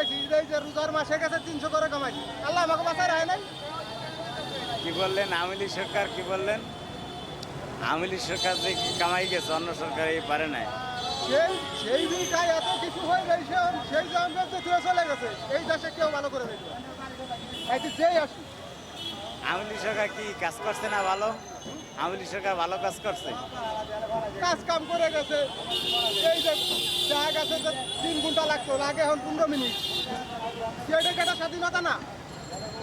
কামাইছি যে রোজার মাসে গেছে তিনশো করে কামাইছি। আল্লাহ আমাকে বাঁচায় রায় নাই। কি বললেন? আওয়ামী সরকার কি বললেন? আওয়ামী লীগ সরকার যে কামাই গেছে অন্য সরকার এই পারে নাই। সেই সেই দিনটাই এত কিছু হয়ে গেছে সেই তো চলে গেছে এই দেশে কেউ ভালো করে দেখবে যে যেই আওয়ামী সরকার কি কাজ করছে না ভালো? আওয়ামী লীগ সরকার ভালো কাজ করছে? কাজ কাম করে গেছে। এই যে দেখা গেছে যে তিন ঘণ্টা লাগতো লাগে এখন পনেরো মিনিট। সেটা কেটা স্বাধীনতা না?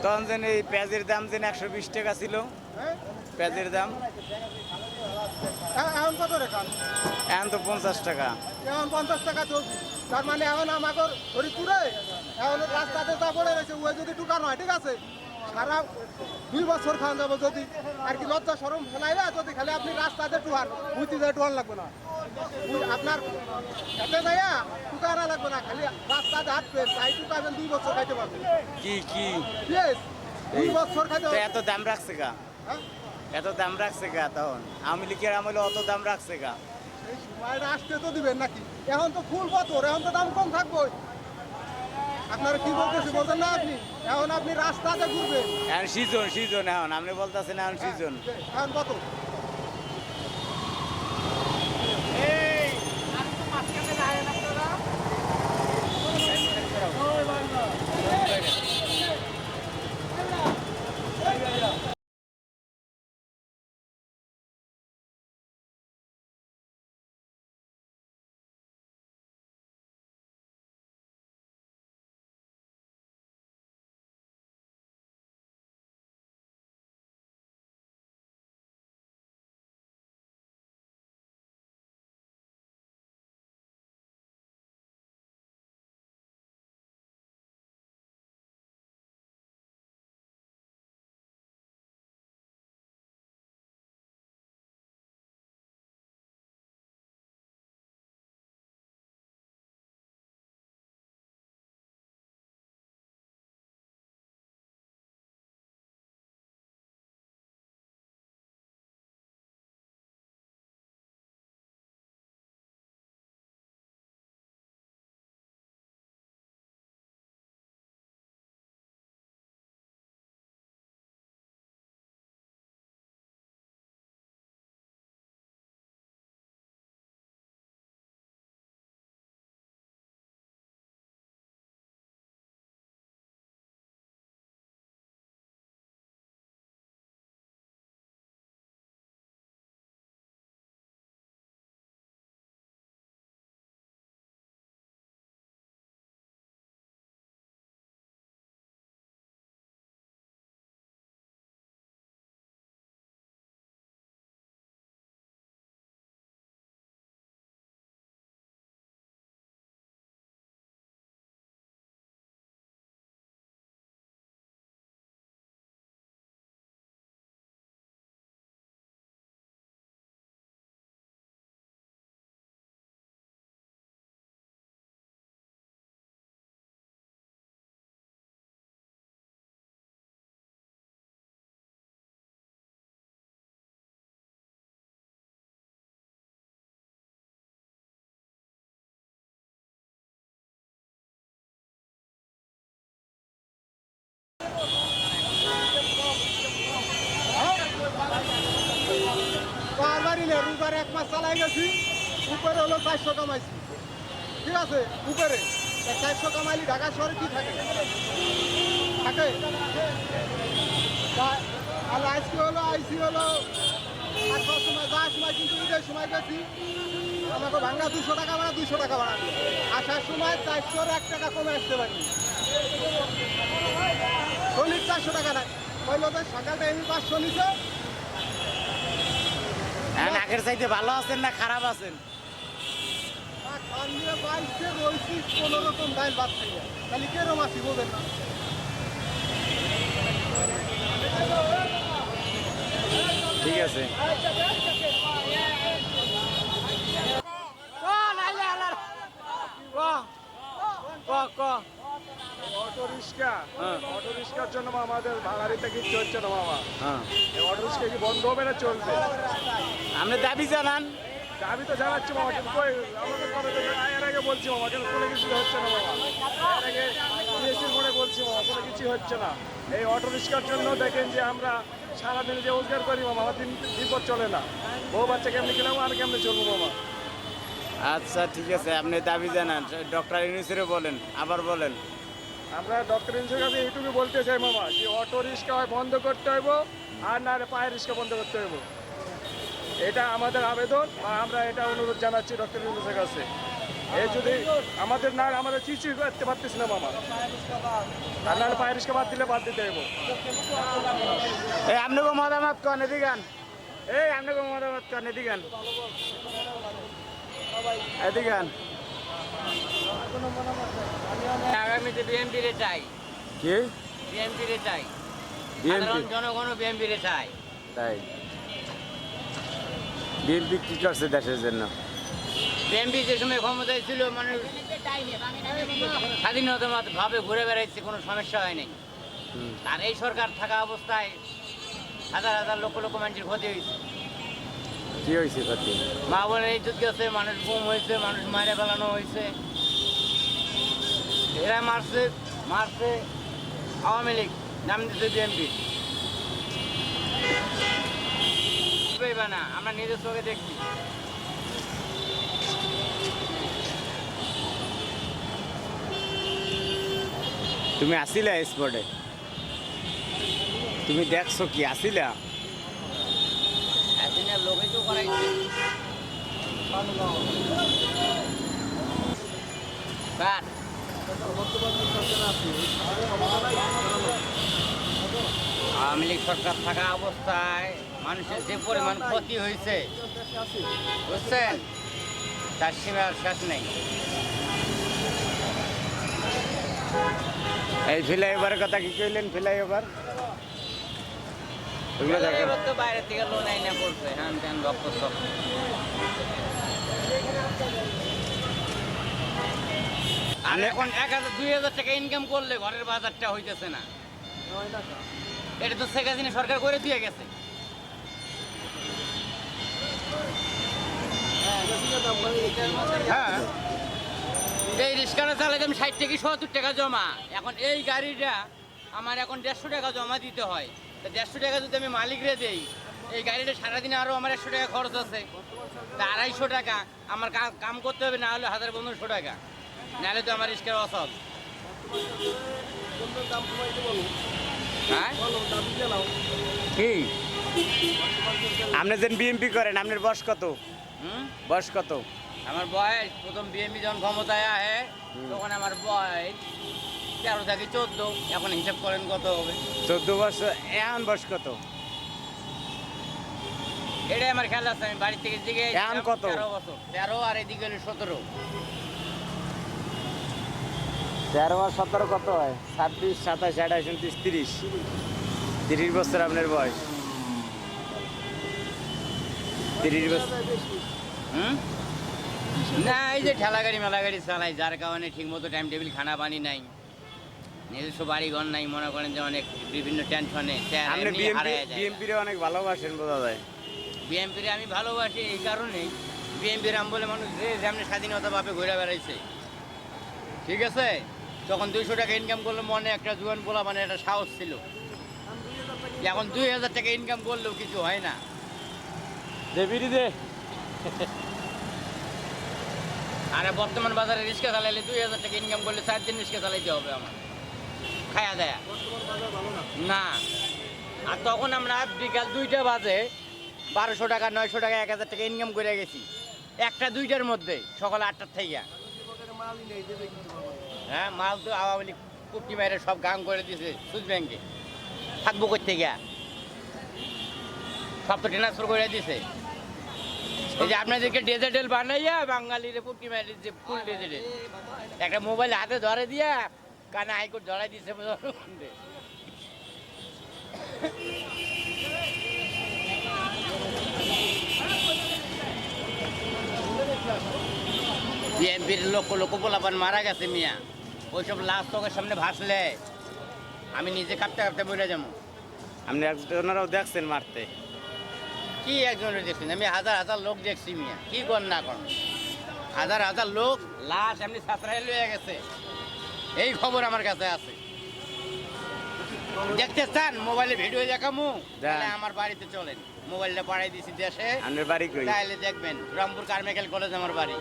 তখন যেন এই পেঁয়াজের দাম যেন একশো বিশ টাকা ছিল। হ্যাঁ? পেঁয়াজের দাম। এখন কত রেখান এখন তো পঞ্চাশ টাকা। এখন পঞ্চাশ টাকা চলছে তার মানে এখন আমাকে হরিপুরে এখন রাস্তাতে যা পড়ে রয়েছে ওই যদি টুকানো হয় ঠিক আছে? সারা দুই বছর খাওয়া যাব যদি। আর কি লজ্জা সরম ফেলাইলে যদি খালি আপনি রাস্তাতে টুহান বুঝতে যায় টুহান লাগবে না। আপনার এতে যাইয়া টুকানা লাগবে না খালি রাস্তাতে হাঁটবেন তাই টুকাবেন দুই বছর খাইতে পারবেন। কি কি? দুই বছর খাইতে এত দাম রাখছে গা? হ্যাঁ? এত দাম রাখছে গা তখন? আওয়ামী লীগের আমলে অত দাম রাখছে গা? এই সময়টা আসতে তো দিবেন নাকি? এখন তো ফুল বছর এখন তো দাম কম থাকব আপনারা কি বলতেছেন? বলছেন না আপনি। এখন আপনি রাস্তাতে ঘুরবেন। এখন সিজন সিজন এখন। আপনি বলতেছেন এখন সিজন। এখন কত? এক চালাই গেছি, উপরে হলো চারশো কামাইছি। ঠিক আছে, উপরে। চারশো কামাইলি ঢাকা শহরে কি থাকে? থাকে। আর আজকে হলো, আইসি হলো আসার সময় যাওয়ার সময় কিন্তু ঈদের সময় গেছি। আমাকে ভাঙা দুশো টাকা ভাড়া, দুশো টাকা ভাড়া। আসার সময় চারশোর এক টাকা কমে আসতে পারি। শনির চারশো টাকা নাই। কইলো তো সকালটা এমনি পাঁচশো নিছে আগের চাইতে ভালো আছেন না খারাপ আছেন? ঠিক আছে। ক ক অটো রিক্সা হ্যাঁ। অটো রিক্সার জন্য আমাদের ভাড়ারিতে কিছু হচ্ছে না বাবা। হ্যাঁ। এই অটো রিক্সা কি বন্ধ হবে না চলবে? আপনি দাবি জানান। আমি তো জানাচ্ছি বাবা কিন্তু কই আমাকে কবে এর আগে বলছি বাবা কিন্তু কোনো কিছু হচ্ছে না বাবা। এর আগে কিছুই হচ্ছে না। এই অটো রিক্সার জন্য দেখেন যে আমরা সারাদিন যে রোজগার করি মামা আমার দিন বিপদ চলে না। বউ বাচ্চা কেমনি কিনাম আর কেমনি চলবো মামা আচ্ছা ঠিক আছে আপনি দাবি জানান। ডক্টর ইউনিসেরও বলেন আবার বলেন। আমরা ডক্টর ইনসের কাছে এইটুকু বলতে চাই মামা, যে অটো রিক্সা হয় বন্ধ করতে হইব, আর না পায়ের রিক্সা বন্ধ করতে হইব। এটা আমাদের আবেদন বা আমরা এটা অনুরোধ জানাচ্ছি ডক্টর ইউনুসের কাছে। এই যদি আমাদের না, আমাদের কিছুই করতে পারতেছি না মামা। আর নাহলে পায়ের রিক্সা বাদ দিলে বাদ দিতে হইব। এই আপনাকে মতামত কন এদিকান এই আপনাকে মতামত কন এদিকান এদিকান আগামীতে বিএনপি রে চাই। কি? বিএনপি রে চাই। বিএনপি? সাধারণ জনগণও বিএনপি রে চাই তাই। বিএনপি কি করছে দেশের জন্য? বিএনপি যে সময় ক্ষমতায় ছিল স্বাধীনতা ভাবে ঘুরে বেড়াইছে কোনো সমস্যা হয় নাই। আর এই সরকার থাকা অবস্থায় হাজার হাজার লক্ষ লক্ষ মানুষের ক্ষতি হয়েছে। কি হয়েছে ক্ষতি? মা বোনের ইজ্জত গেছে মানুষ গুম হয়েছে মানুষ মারে ফেলানো হয়েছে। এরা মারছে মারছে আওয়ামী লীগ নাম দিচ্ছে বিএনপি। না আমরা নিজের চোখে দেখছি। তুমি আসিলা স্পটে তুমি দেখছ কি আসিলা? এতদিনের লোকই তো করাইছে কার আওয়ামী লীগ সরকার থাকা অবস্থায় মানুষের যে পরিমাণ ক্ষতি হয়েছে বুঝছেন? তার সীমার শেষ নেই। এই ফ্লাইওভারের কথা কি কইলেন? ফ্লাইওভার? এবার তো বাইরে থেকে লোন আইনা পড়ছে হ্যান ত্যান সপ আর এখন এক হাজার, দুই হাজার টাকা ইনকাম করলে ঘরের বাজারটা হইতেছে না। এটা তো শেখ হাসিনা সরকার করে দিয়ে গেছে। হ্যাঁ। এই রিক্সাটা চালাইতাম ষাট থেকে সত্তর টাকা জমা। এখন এই গাড়িটা আমার এখন দেড়শো টাকা জমা দিতে হয়। তা দেড়শো টাকা যদি আমি মালিকরে দেই, এই গাড়িটা সারাদিনে আরও আমার একশো টাকা খরচ আছে। তা আড়াইশো টাকা, আমার কাম করতে হবে, না হলে হাজার পনেরোশো টাকা। নাহলে তো আমার রিক্সার অসল। হ্যাঁ? কি? আপনি যেন বিএমপি করেন আপনার বয়স কত? হুম? বয়স কত? আমার বয়স প্রথম বিএমপি যখন ক্ষমতায় আহে তখন আমার বয়স তেরো থেকে চোদ্দ। এখন হিসাব করেন কত হবে? চোদ্দ বছর এখন বয়স কত? এটাই আমার খেয়াল আছে আমি বাড়ি থেকে দিকে এখন কত? তেরো বছর। তেরো আর এদিকে হলো সতেরো। তেরো আর সতেরো কত হয়? ছাব্বিশ সাতাশ আঠাশ উনত্রিশ তিরিশ। তিরিশ বছর আপনার বয়স। তিরিশ বছর হুম? না এই যে ঠেলা গাড়ি মেলা গাড়ি চালাই যার কারণে ঠিক মতো টাইম টেবিল খানা পানি নাই। নিজস্ব বাড়ি ঘর নাই মনে করেন যে অনেক বিভিন্ন টেনশনে বিএমপিরে অনেক ভালোবাসেন বোঝা যায় বিএনপির আমি ভালোবাসি এই কারণেই। বিএনপির আম বলে মানুষ যে যেমনি স্বাধীনতা ভাবে ঘুরে বেড়াইছে। ঠিক আছে? তখন দুইশো টাকা ইনকাম করলে মনে একটা জুয়ান পোলা মানে একটা সাহস ছিল। এখন দুই হাজার টাকা ইনকাম করলেও কিছু হয় না। দেবিরি দে। আর বর্তমান বাজারে রিক্সা চালাইলে দুই হাজার টাকা ইনকাম করলে চার দিন রিক্সা চালাইতে হবে আমার। খায়া দেয়া। না? আর তখন আমরা বিকাল দুইটা বাজে বারোশো টাকা নয়শো টাকা এক হাজার টাকা ইনকাম করে গেছি। একটা দুইটার মধ্যে সকাল আটটার থেকে। হ্যাঁ মাল তো আওয়ামী লীগ কুটি মাইরে সব গাং করে দিয়েছে সুইচ ব্যাংকে। থাকব করতে গিয়া। সব তো ট্রান্সফার করে দিছে। এই যে আপনাদেরকে ডেজার্টেল বানাইয়া বাঙালিরে পুটকি মারি যে ফুল ডেজার্টেল একটা মোবাইল হাতে ধরে দিয়া কানে হাইকোর্ট ধরাই দিছে বিএনপির লক্ষ লক্ষ পোলাপান মারা গেছে মিয়া। ওইসব লাশ চোখের সামনে ভাসলে আমি নিজে কাঁপতে কাঁপতে বলে যাব। আপনি একজনেরাও দেখছেন মারতে। কি একজনের দেখছেন? আমি হাজার হাজার লোক দেখছি মিয়া। কি কর না কর। হাজার হাজার লোক লাশ এমনি সাঁতরাই লয়ে গেছে। এই খবর আমার কাছে আছে। দেখতে চান? মোবাইলে ভিডিও দেখামু? তাহলে আমার বাড়িতে চলেন। মোবাইলটা পাঠাই দিছি দেশে। আপনার বাড়ি কই? তাহলে দেখবেন। রামপুর কারমেকেল কলেজ আমার বাড়ি।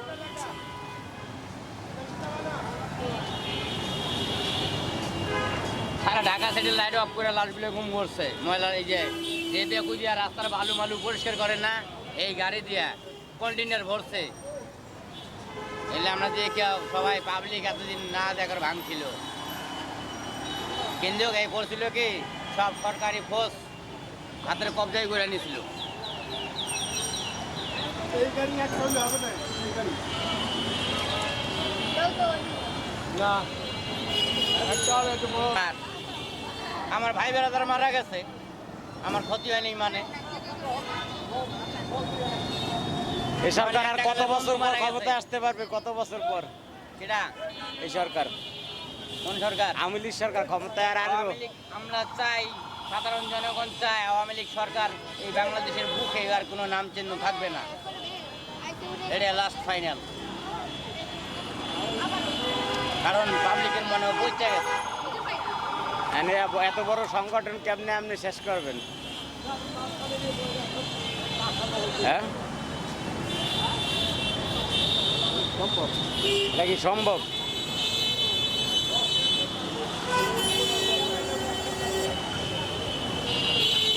সারা ঢাকা সিটির লাইট অফ করে লাশগুলো ঘুম করছে ময়লা এই যে যে দিয়ে কুদিয়া রাস্তার বালু মালু পরিষ্কার করে না এই গাড়ি দিয়া কন্টেনার ভরছে। এলে আমরা যে কেউ সবাই পাবলিক এতদিন না দেখার ভাঙছিল কিন্তু এই করছিল কি সব সরকারি ফোর্স হাতের কবজায় করে নিয়েছিল না আমার ভাই বেড়াদার মারা গেছে। আমার ক্ষতি হয়নি মানে এই সরকার আর কত বছর পর ক্ষমতায় আসতে পারবে? কত বছর পর? সেটা এই সরকার। কোন সরকার? আওয়ামী লীগ সরকার ক্ষমতায় আর আসবে? আমরা চাই সাধারণ জনগণ চায় আওয়ামী লীগ সরকার এই বাংলাদেশের বুকে আর কোনো নাম চিহ্ন থাকবে না। এটা লাস্ট ফাইনাল কারণ পাবলিকের মনে পৌঁছে গেছে। এত বড় সংগঠন কেমনে আপনি শেষ করবেন? হ্যাঁ? নাকি সম্ভব?